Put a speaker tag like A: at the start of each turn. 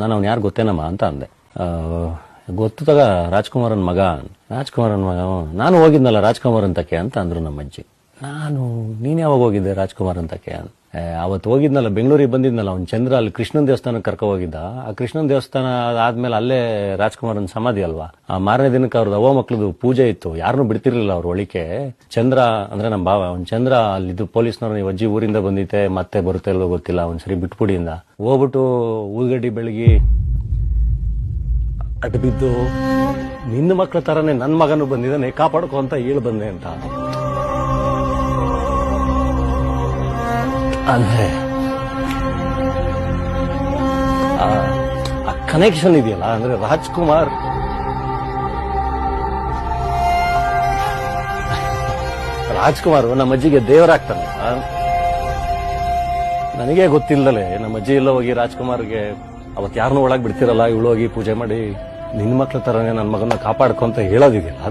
A: ನಾನು ಅವ್ನು ಯಾರು ಗೊತ್ತೇನಮ್ಮ ಅಂತ ಅಂದೆ. ಗೊತ್ತಾಗ ಗೊತ್ತು ತಗ ರಾಜ್ಕುಮಾರನ್ ಮಗ ರಾಜ್ಕುಮಾರನ್ ಮಗ ನಾನು ಹೋಗಿದ್ನಲ್ಲ ರಾಜ್ಕುಮಾರ್ ಅಂತಕ್ಕೆ ಅಂತ ಅಂದ್ರು ನಮ್ಮ ಅಜ್ಜಿ ನಾನು, ನೀನು ಯಾವಾಗ ಹೋಗಿದ್ದೆ ರಾಜ್ಕುಮಾರ್ ಅಂತಕ್ಕೆ ಅಂತ. ಅವತ್ತು ಹೋಗಿದ್ನಲ್ಲ, ಬೆಂಗಳೂರಿಗೆ ಬಂದಿದ್ನಲ್ಲ ಅವ್ನು ಚಂದ್ರ, ಅಲ್ಲಿ ಕೃಷ್ಣನ್ ದೇವಸ್ಥಾನಕ್ಕೆ ಕರ್ಕೊ ಹೋಗಿದ್ದ. ಆ ಕೃಷ್ಣನ್ ದೇವಸ್ಥಾನ ಆದ್ಮೇಲೆ ಅಲ್ಲೇ ರಾಜ್ಕುಮಾರನ್ ಸಮಾಧಿ ಅಲ್ವಾ? ಆ ಮಾರನೇ ದಿನಕ್ಕೆ ಅವ್ರದ್ದು ಅವ ಮಕ್ಳದ್ದು ಪೂಜೆ ಇತ್ತು. ಯಾರನ್ನೂ ಬಿಡ್ತಿರ್ಲಿಲ್ಲ ಅವ್ರ ಒಳಿಕೆ. ಚಂದ್ರ, ಅಂದ್ರೆ ನಮ್ಮ ಬಾವ ಅವ್ನ್ ಚಂದ್ರ ಅಲ್ಲಿದ್ದು ಪೊಲೀಸ್ನವ್ರು ನೀವು ಅಜ್ಜಿ ಊರಿಂದ ಬಂದಿದ್ದೆ ಮತ್ತೆ ಬರುತ್ತೆ ಇಲ್ವೋ ಗೊತ್ತಿಲ್ಲ, ಒಂದ್ಸರಿ ಸರಿ ಬಿಟ್ಬಿಡಿಯಿಂದ. ಹೋಗ್ಬಿಟ್ಟು ಊದ್ಗಡ್ಡಿ ಬೆಳಗಿ ಅಡ್ಡ ಬಿದ್ದು ನಿನ್ನ ಮಕ್ಳ ತರನೇ ನನ್ನ ಮಗನು ಬಂದಿದ್ದಾನೆ, ಕಾಪಾಡ್ಕೊ ಅಂತ ಹೇಳಿ ಬಂದೆ ಅಂತ. ಅಂದ್ರೆ ಆ ಕನೆಕ್ಷನ್ ಇದೆಯಲ್ಲ ಅಂದ್ರೆ ರಾಜ್ಕುಮಾರ್ ರಾಜ್ಕುಮಾರ್ ನಮ್ಮ ಅಜ್ಜಿಗೆ ದೇವರಾಗ್ತಾನೆ ನನಗೆ ಗೊತ್ತಿಲ್ಲದಲೇ ನಮ್ಮ ಅಜ್ಜಿ ಎಲ್ಲ ಹೋಗಿ ರಾಜ್ಕುಮಾರ್ಗೆ ಅವತ್ ಯಾರನ್ನೂ ಒಳಗೆ ಬಿಡ್ತಿರಲ್ಲ, ಇವಳು ಹೋಗಿ ಪೂಜೆ ಮಾಡಿ ನಿನ್ನ ಮಕ್ಳ ತರನೇ ನನ್ನ ಮಗನ ಕಾಪಾಡ್ಕೊಂತ ಹೇಳೋದಿದೆಯಲ್ಲ.